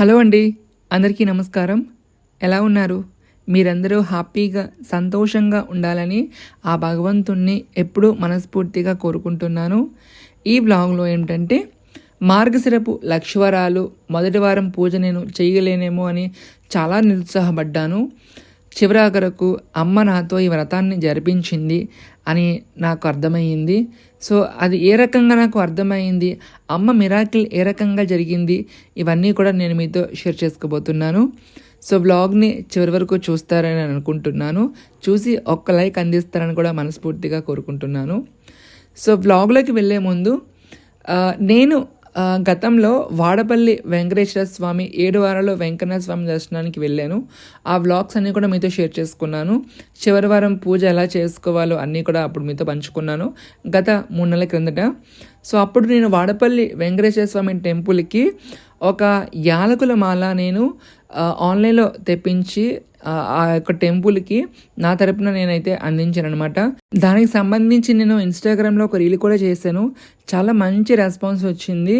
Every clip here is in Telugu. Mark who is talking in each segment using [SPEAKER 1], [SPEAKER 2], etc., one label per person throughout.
[SPEAKER 1] హలో అండి. అందరికీ నమస్కారం. ఎలా ఉన్నారు? మీరందరూ హ్యాపీగా సంతోషంగా ఉండాలని ఆ భగవంతుణ్ణి ఎప్పుడూ మనస్ఫూర్తిగా కోరుకుంటున్నాను. ఈ బ్లాగ్లో ఏంటంటే మార్గశిరపు లక్ష్వరాలు మొదటి వారం పూజ నేను చేయలేనేమో అని చాలా నిరుత్సాహపడ్డాను. చివరాఖరకు అమ్మ నాతో ఈ వ్రతాన్ని జరిపించింది అని నాకు అర్థమయ్యింది. సో అది ఏ రకంగా నాకు అర్థమైంది అమ్మ మిరాకిల్ ఏ రకంగా జరిగింది? ఇవన్నీ కూడా నేను మీతో షేర్ చేసుకోబోతున్నాను. సో వ్లాగ్ని చివరి వరకు చూస్తారని అనుకుంటున్నాను. చూసి ఒక్క లైక్ అందిస్తారని కూడా మనస్ఫూర్తిగా కోరుకుంటున్నాను. సో వ్లాగ్లోకి వెళ్ళే ముందు నేను గతంలో వాడపల్లి వెంకటేశ్వర స్వామి ఏడు వారాల్లో వెంకన్న స్వామి దర్శనానికి వెళ్ళాను. ఆ వ్లాగ్స్ అన్నీ కూడా మీతో షేర్ చేసుకున్నాను. చివరి వారం పూజ ఎలా చేసుకోవాలో అన్నీ కూడా అప్పుడు మీతో పంచుకున్నాను. గత మూడు నెలల క్రిందట. సో అప్పుడు నేను వాడపల్లి వెంకటేశ్వర స్వామి టెంపుల్కి ఒక యాలకుల మాల నేను ఆన్లైన్లో తెప్పించి ఆ యొక్క టెంపుల్కి నా తరపున నేనైతే అందించాను అనమాట దానికి సంబంధించి నేను ఇన్స్టాగ్రామ్లో ఒక రీల్ కూడా చేశాను. చాలా మంచి రెస్పాన్స్ వచ్చింది.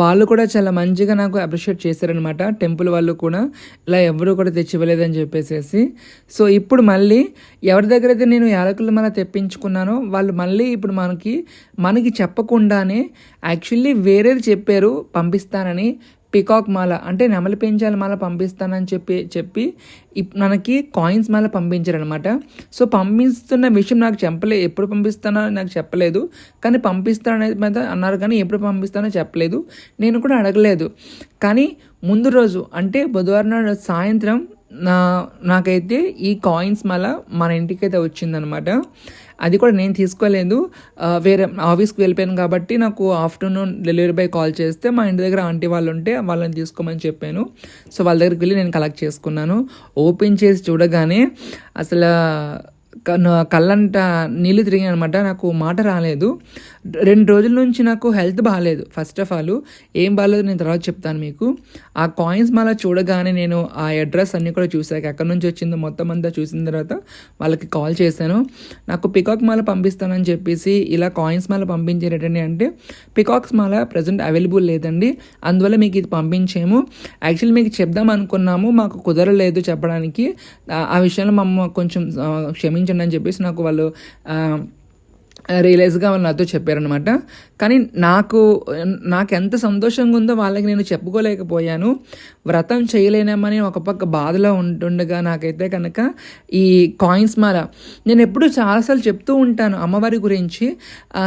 [SPEAKER 1] వాళ్ళు కూడా చాలా మంచిగా నాకు అప్రిషియేట్ చేశారనమాట టెంపుల్ వాళ్ళు కూడా ఇలా ఎవరు కూడా తెచ్చివ్వలేదని చెప్పేసేసి. సో ఇప్పుడు మళ్ళీ ఎవరి దగ్గర అయితే నేను యాలకులు మన తెప్పించుకున్నానో వాళ్ళు మళ్ళీ ఇప్పుడు మనకి మనకి చెప్పకుండానే యాక్చువల్లీ వేరేది చెప్పారు పంపిస్తానని పికాక్ మాల అంటే నెమలి పెంచాల మాల పంపిస్తానని చెప్పి చెప్పి ఇప్- మనకి కాయిన్స్ మాల పంపించారనమాట సో పంపిస్తున్న విషయం నాకు చెప్పలే ఎప్పుడు పంపిస్తానో నాకు చెప్పలేదు. కానీ పంపిస్తాననేది మీద అన్నారు కానీ ఎప్పుడు పంపిస్తానో చెప్పలేదు. నేను కూడా అడగలేదు. కానీ ముందు రోజు అంటే బుధవారం నాడు సాయంత్రం నా నాకైతే ఈ కాయిన్స్ మాల మన ఇంటికైతే వచ్చిందనమాట అది కూడా నేను తీసుకోలేదు. వేరే ఆఫీస్కి వెళ్ళిపోయాను కాబట్టి నాకు ఆఫ్టర్నూన్ డెలివరీ బాయ్ కాల్ చేస్తే మా ఇంటి దగ్గర ఆంటీ వాళ్ళు ఉంటే వాళ్ళని తీసుకోమని చెప్పాను. సో వాళ్ళ దగ్గరికి వెళ్ళి నేను కలెక్ట్ చేసుకున్నాను. ఓపెన్ చేసి చూడగానే అసలు కళ్ళంట నీళ్ళు తిరిగాయి అనమాట నాకు మాట రాలేదు. రెండు రోజుల నుంచి నాకు హెల్త్ బాగాలేదు ఫస్ట్ ఆఫ్ ఆల్ ఏం బాగాలేదు నేను తర్వాత చెప్తాను మీకు. ఆ కాయిన్స్ మళ్ళీ చూడగానే నేను ఆ అడ్రస్ అన్నీ కూడా చూసాక ఎక్కడి నుంచి వచ్చిందో మొత్తం అంతా చూసిన తర్వాత వాళ్ళకి కాల్ చేశాను. నాకు పికాక్ మాల పంపిస్తానని చెప్పేసి ఇలా కాయిన్స్ మాల పంపించేటండి అంటే పికాక్స్ మాల ప్రజెంట్ అవైలబుల్ లేదండి. అందువల్ల మీకు ఇది పంపించాము. యాక్చువల్లీ మీకు చెప్దాం అనుకున్నాము. మాకు కుదరలేదు చెప్పడానికి. ఆ- విషయంలో మమ్మ కొంచెం క్షమించండి అని చెప్పేసి నాకు వాళ్ళు రియలైజ్గా వాళ్ళు నాతో చెప్పారనమాట కానీ నాకు నాకు ఎంత సంతోషంగా ఉందో వాళ్ళకి నేను చెప్పుకోలేకపోయాను. వ్రతం చేయలేనేమని ఒక పక్క బాధలో ఉంటుండగా నాకైతే కనుక ఈ కాయిన్స్ మాల నేను ఎప్పుడు చాలాసార్లు చెప్తూ ఉంటాను అమ్మవారి గురించి.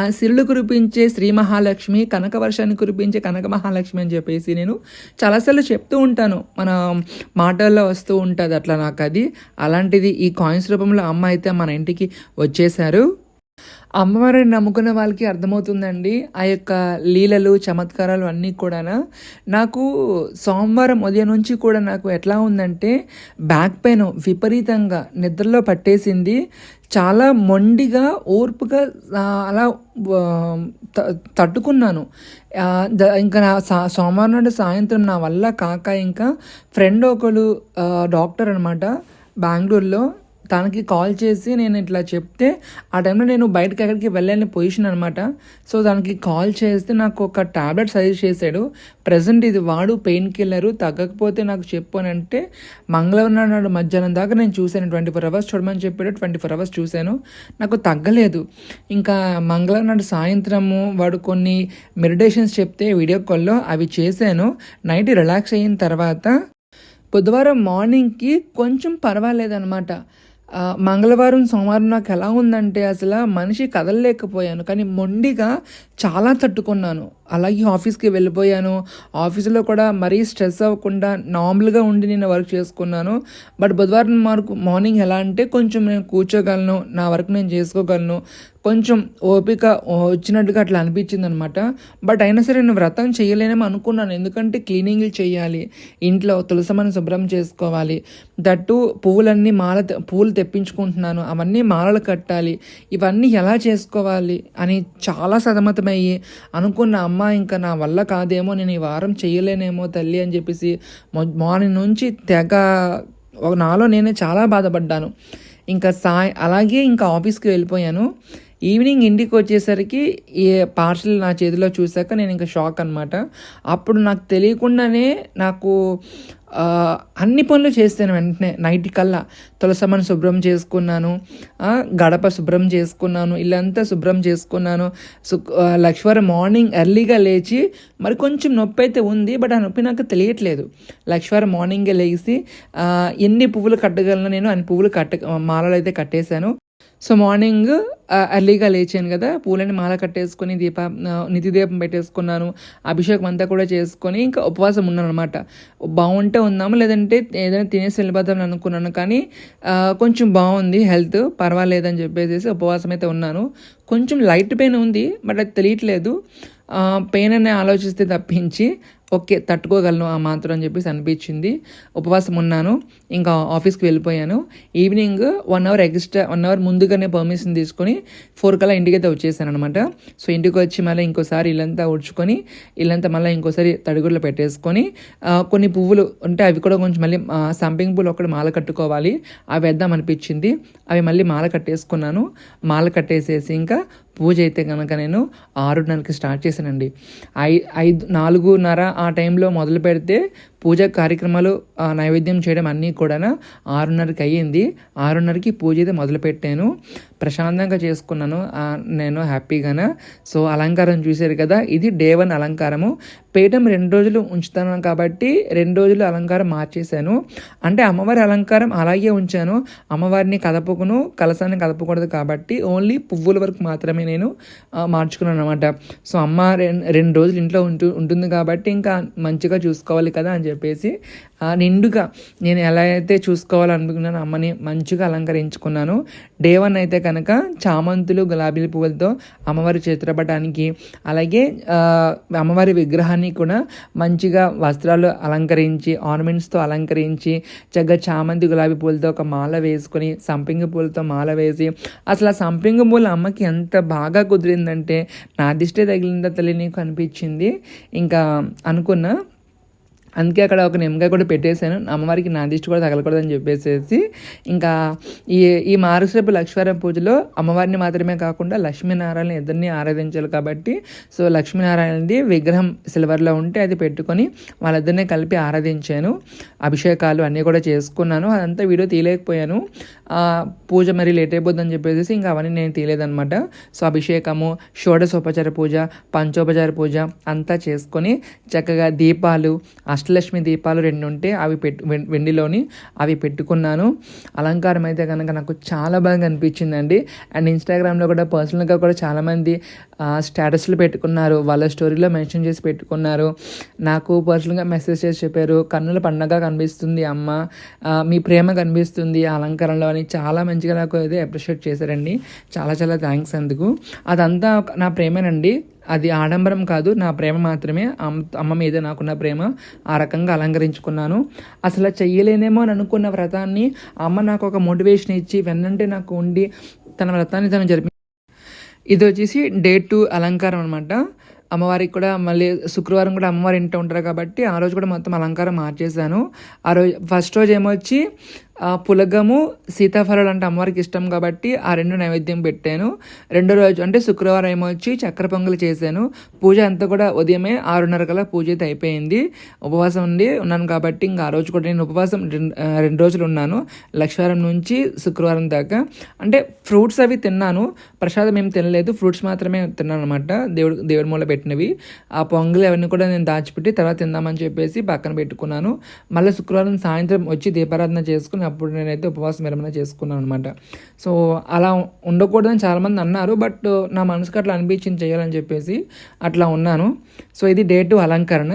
[SPEAKER 1] సిరులు కురిపించే శ్రీ మహాలక్ష్మి కనక వర్షాన్ని కురిపించే కనక మహాలక్ష్మి అని చెప్పేసి నేను చాలాసార్లు చెప్తూ ఉంటాను. మన మాటల్లో వస్తూ ఉంటుంది అట్లా నాకు అది. అలాంటిది ఈ కాయిన్స్ రూపంలో అమ్మ అయితే మన ఇంటికి వచ్చేసారు అమ్మవారిని నమ్ముకున్న వాళ్ళకి అర్థమవుతుందండి. ఆ యొక్క లీలలు చమత్కారాలు అన్నీ కూడా నాకు సోమవారం ఉదయం నుంచి కూడా నాకు ఎట్లా ఉందంటే బ్యాక్ పెయిన్ విపరీతంగా నిద్రలో పట్టేసింది. చాలా మొండిగా ఓర్పుగా అలా తట్టుకున్నాను. ఇంకా నా సోమవారం నాడు సాయంత్రం నా వల్ల కాక ఇంకా ఫ్రెండ్ ఒకరు డాక్టర్ అనమాట బెంగళూరులో. తనకి కాల్ చేసి నేను ఇట్లా చెప్తే ఆ టైంలో నేను బయటకి ఎక్కడికి వెళ్ళని పొజిషన్ అనమాట సో దానికి కాల్ చేస్తే నాకు ఒక టాబ్లెట్ సజెస్ట్ చేశాడు. ప్రజెంట్ ఇది వాడు పెయిన్ కిల్లరు తగ్గకపోతే నాకు చెప్పు అని అంటే మంగళవారం నాడు మధ్యాహ్నం దాకా నేను చూశాను. ట్వంటీ ఫోర్ అవర్స్ చూడమని చెప్పాడు. ట్వంటీ ఫోర్ అవర్స్ చూశాను. నాకు తగ్గలేదు. ఇంకా మంగళవారం నాడు సాయంత్రము వాడు కొన్ని మెడిటేషన్స్ చెప్తే వీడియో కాల్లో అవి చేశాను. నైట్ రిలాక్స్ అయిన తర్వాత బుధవారం మార్నింగ్కి కొంచెం పర్వాలేదన్నమాట. మంగళవారం సోమవారం నాకు ఎలా ఉందంటే అసలు మనిషి కదలలేకపోయాను. కానీ మొండిగా చాలా తట్టుకున్నాను. అలాగే ఆఫీస్కి వెళ్ళిపోయాను. ఆఫీసులో కూడా మరీ స్ట్రెస్ అవ్వకుండా నార్మల్గా ఉండి నేను వర్క్ చేసుకున్నాను. బట్ బుధవారం మార్కు మార్నింగ్ ఎలా అంటే కొంచెం నేను కూర్చోగలను నా వర్క్ నేను చేసుకోగలను. కొంచెం ఓపిక వచ్చినట్టుగా అట్లా అనిపించింది అనమాట బట్ అయినా సరే నేను వ్రతం చేయలేనేమో అనుకున్నాను. ఎందుకంటే క్లీనింగ్లు చేయాలి ఇంట్లో తులసమని శుభ్రం చేసుకోవాలి దట్టు పువ్వులన్నీ మాల తె- పువ్వులు తెప్పించుకుంటున్నాను అవన్నీ మాలలు కట్టాలి ఇవన్నీ ఎలా చేసుకోవాలి అని చాలా సతమతమయ్యి అనుకున్న అమ్మ ఇంకా నా వల్ల కాదేమో నేను ఈ వారం చేయలేనేమో తల్లి అని చెప్పేసి మార్నింగ్ నుంచి తెగ నాలో నేనే చాలా బాధపడ్డాను. ఇంకా సాయ అలాగే ఇంకా ఆఫీస్కి వెళ్ళిపోయాను. ఈవినింగ్ ఇంటికి వచ్చేసరికి ఏ పార్సల్ నా చేతిలో చూశాక నేను ఇంకా షాక్ అనమాట అప్పుడు నాకు తెలియకుండానే నాకు అన్ని పనులు చేస్తాను వెంటనే. నైట్ కల్లా తులసమ్మని శుభ్రం చేసుకున్నాను. గడప శుభ్రం చేసుకున్నాను. ఇల్లంతా శుభ్రం చేసుకున్నాను. సు ఆ, మార్నింగ్ ఎర్లీగా లేచి మరి కొంచెం నొప్పి అయితే ఉంది బట్ ఆ నొప్పి నాకు తెలియట్లేదు. లక్ష్మీవారం మార్నింగే లేచి ఎన్ని పువ్వులు కట్టగలను నేను అన్ని పువ్వులు కట్ట మాలలు అయితే కట్టేశాను. సో మార్నింగ్ ఎర్లీగా లేచాను కదా పూలని మాల కట్టేసుకొని దీప ఆ, నిధి దీపం పెట్టేసుకున్నాను. అభిషేకం అంతా కూడా చేసుకొని ఇంకా ఉపవాసం ఉన్నాను అనమాట బాగుంటే ఉన్నాము లేదంటే ఏదైనా తినేసి వెళ్ళిపోదాం అనుకున్నాను. కానీ కొంచెం బాగుంది హెల్త్. పర్వాలేదని చెప్పేసి ఉపవాసం అయితే ఉన్నాను. కొంచెం లైట్ పెయిన్ ఉంది బట్ అది తెలియట్లేదు. పెయిన్ అనే ఆలోచిస్తే తప్పించి ఓకే తట్టుకోగలను ఆ మాత్రం అని చెప్పేసి అనిపించింది. ఉపవాసం ఉన్నాను ఇంకా ఆఫీస్కి వెళ్ళిపోయాను. Evening one hour extra one hour ముందుగానే పర్మిషన్ తీసుకొని ఫోర్ కల్లా ఇంటికి అయితే వచ్చేసాను అనమాట సో ఇంటికి వచ్చి మళ్ళీ ఇంకోసారి ఇల్లంతా ఉడ్చుకొని ఇల్లంతా మళ్ళీ ఇంకోసారి తడిగుడ్లు పెట్టేసుకొని కొన్ని పువ్వులు ఉంటే అవి కూడా కొంచెం మళ్ళీ సంపింగ్ పూలు ఒకటి మాల కట్టుకోవాలి. అవి వేద్దాం అనిపించింది. అవి మళ్ళీ మాల కట్టేసుకున్నాను. మాల కట్టేసేసి ఇంకా పూజ అయితే కనుక నేను ఆరున్నరకి స్టార్ట్ చేశానండి. ఐ ఐదు నాలుగున్నర ఆ ఆ టైంలో మొదలు పెడితే పూజ కార్యక్రమాలు నైవేద్యం చేయడం అన్నీ కూడా ఆరున్నరకి అయ్యింది. ఆరున్నరకి పూజ అయితే మొదలుపెట్టాను. ప్రశాంతంగా చేసుకున్నాను. నేను హ్యాపీగానే? సో అలంకారం చూశారు కదా ఇది డే వన్ అలంకారము. పీఠం రెండు రోజులు ఉంచుతాను కాబట్టి రెండు రోజులు అలంకారం మార్చేశాను. అంటే అమ్మవారి అలంకారం అలాగే ఉంచాను. అమ్మవారిని కదపకును కలసాన్ని కదపకూడదు కాబట్టి ఓన్లీ పువ్వుల వరకు మాత్రమే నేను మార్చుకున్నాను అనమాట సో అమ్మ రెండు రోజులు ఇంట్లో ఉంటు ఉంటుంది కాబట్టి ఇంకా మంచిగా చూసుకోవాలి కదా అని చెప్పేసి నిండుగా నేను ఎలా అయితే చూసుకోవాలనుకున్నాను అమ్మని మంచిగా అలంకరించుకున్నాను. డే వన్ అయితే కనుక చామంతులు గులాబీ పువ్వులతో అమ్మవారి చిత్రపటానికి అలాగే అమ్మవారి విగ్రహాన్ని కూడా మంచిగా వస్త్రాలు అలంకరించి ఆర్నమెంట్స్తో అలంకరించి చక్కగా చామంతి గులాబీ పూలతో ఒక మాల వేసుకొని సంపింగ పూలతో మాల వేసి అసలు ఆ సంపింగ పూల అమ్మకి ఎంత బాగా కుదిరిందంటే నా దిష్టే తగిలిందా తల్లి నీకు అనిపించింది. ఇంకా అనుకున్నా అందుకే అక్కడ ఒక నిమ్మకాయ కూడా పెట్టేశాను. అమ్మవారికి నా దిష్టి కూడా తగలకూడదని చెప్పేసేసి ఇంకా ఈ ఈ మారుసేపు లక్ష్మీవారం పూజలో అమ్మవారిని మాత్రమే కాకుండా లక్ష్మీనారాయణ ఇద్దరిని ఆరాధించాలి కాబట్టి సో లక్ష్మీనారాయణది విగ్రహం సిల్వర్లో ఉంటే అది పెట్టుకొని వాళ్ళిద్దరిని కలిపి ఆరాధించాను. అభిషేకాలు అన్నీ కూడా చేసుకున్నాను. అదంతా వీడియో తీయలేకపోయాను. పూజ మరి లేట్ అయిపోద్దని చెప్పేసి ఇంకా అవన్నీ నేను తీయలేదనమాట సో అభిషేకము షోడశోపచార పూజ పంచోపచార పూజ అంతా చేసుకొని చక్కగా దీపాలు అష్టలక్ష్మి దీపాలు రెండు ఉంటే అవి పెట్టు వెండిలోని అవి పెట్టుకున్నాను. అలంకారం అయితే కనుక నాకు చాలా బాగా అనిపించిందండి. అండ్ ఇన్స్టాగ్రామ్లో కూడా పర్సనల్గా కూడా చాలామంది స్టేటస్లు పెట్టుకున్నారు. వాళ్ళ స్టోరీలో మెన్షన్ చేసి పెట్టుకున్నారు. నాకు పర్సనల్గా మెసేజ్ చేసి చెప్పారు కన్నుల పండగ కనిపిస్తుంది అమ్మ. మీ ప్రేమ కనిపిస్తుంది ఆ అని చాలా మంచిగా నాకు అయితే అప్రిషియేట్ చేశారండి. చాలా చాలా థ్యాంక్స్ అందుకు. అదంతా ఒక- నా ప్రేమేనండి. అది ఆడంబరం కాదు నా ప్రేమ మాత్రమే. అమ్మ అమ్మ మీద నాకున్న ప్రేమ ఆ రకంగా అలంకరించుకున్నాను. అసలు చెయ్యలేనేమో అని అనుకున్న వ్రతాన్ని అమ్మ నాకు ఒక మోటివేషన్ ఇచ్చి వెన్నంటే నాకు ఉండి తన వ్రతాన్ని తను జరిపి ఇది వచ్చేసి డే టూ అలంకారం అనమాట అమ్మవారికి కూడా మళ్ళీ శుక్రవారం కూడా అమ్మవారి ఇంట్లో ఉంటారు కాబట్టి ఆ రోజు కూడా మొత్తం అలంకారం మార్చేశాను. ఆ రోజు ఫస్ట్ రోజు ఏమొచ్చి పులగము సీతాఫలాలు అంటే అమ్మవారికి ఇష్టం కాబట్టి ఆ రెండు నైవేద్యం పెట్టాను. రెండో రోజు అంటే శుక్రవారం ఏమొచ్చి చక్కెర పొంగలి చేశాను. పూజ అంతా కూడా ఉదయమే ఆరున్నర కల పూజ అయితే అయిపోయింది. ఉపవాసం ఉండి ఉన్నాను కాబట్టి ఇంకా ఆ రోజు కూడా నేను ఉపవాసం రెండు రెండు రోజులు ఉన్నాను. లక్షవారం నుంచి శుక్రవారం దాకా. అంటే ఫ్రూట్స్ అవి తిన్నాను. ప్రసాదం ఏం తినలేదు. ఫ్రూట్స్ మాత్రమే తిన్నాను అనమాట దేవుడు దేవుడి మూల పెట్టినవి. ఆ పొంగల్ అవన్నీ కూడా నేను దాచిపెట్టి తర్వాత తిందామని చెప్పేసి పక్కన పెట్టుకున్నాను. మళ్ళీ శుక్రవారం సాయంత్రం వచ్చి దీపారాధన చేసుకుని అప్పుడు నేనైతే ఉపవాసం విరమణ చేసుకున్నాను అనమాట సో అలా ఉండకూడదని చాలామంది అన్నారు బట్ నా మనసుకు అట్లా అనిపించింది చేయాలని చెప్పేసి అట్లా ఉన్నాను. సో ఇది డే టు అలంకరణ.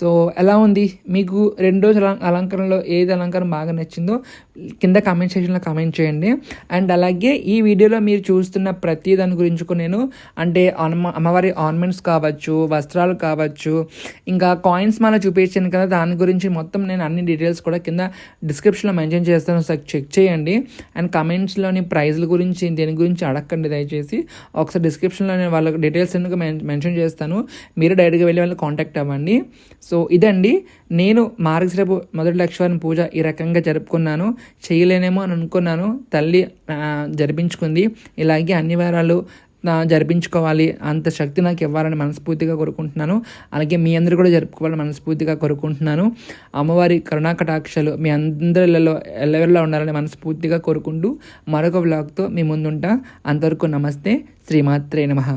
[SPEAKER 1] సో ఎలా ఉంది? మీకు రెండు రోజుల అలం- అలంకరణలో ఏది అలంకారం బాగా నచ్చిందో కింద కామెంట్ సెక్షన్లో కామెంట్ చేయండి. అండ్ అలాగే ఈ వీడియోలో మీరు చూస్తున్న ప్రతి దాని గురించి నేను అంటే అమ్మవారి ఆర్నమెంట్స్ కావచ్చు వస్త్రాలు కావచ్చు ఇంకా కాయిన్స్ మన చూపించాను కదా దాని గురించి మొత్తం నేను అన్ని డీటెయిల్స్ కూడా కింద డిస్క్రిప్షన్లో మెన్షన్ చేస్తాను. ఒకసారి చెక్ చేయండి. అండ్ కమెంట్స్లోని ప్రైజ్ల గురించి దేని గురించి అడగండి దయచేసి. ఒకసారి డిస్క్రిప్షన్లో నేను వాళ్ళకి డీటెయిల్స్ ఎందుకు మెన్షన్ చేస్తాను. మీరు డైరెక్ట్గా వెళ్ళి వాళ్ళకి కాంటాక్ట్ అవ్వండి. సో ఇదండి. నేను మార్గశ్రపు మొదటి లక్ష్యాన్ని పూజ ఈ రకంగా జరుపుకున్నాను. చేయలేనేమో అని అనుకున్నాను. తల్లి జరిపించుకుంది. ఇలాగే అన్ని వారాలు జరిపించుకోవాలి. అంత శక్తి నాకు ఇవ్వాలని మనస్ఫూర్తిగా కోరుకుంటున్నాను. అలాగే మీ అందరూ కూడా జరుపుకోవాలని మనస్ఫూర్తిగా కోరుకుంటున్నాను. అమ్మవారి కరుణాకటాక్షలు మీ అందరిలో ఎల్లవెల్లా ఉండాలని మనస్ఫూర్తిగా కోరుకుంటూ మరొక బ్లాగ్తో మీ ముందుంటా. అంతవరకు నమస్తే. శ్రీమాత్రే నమః.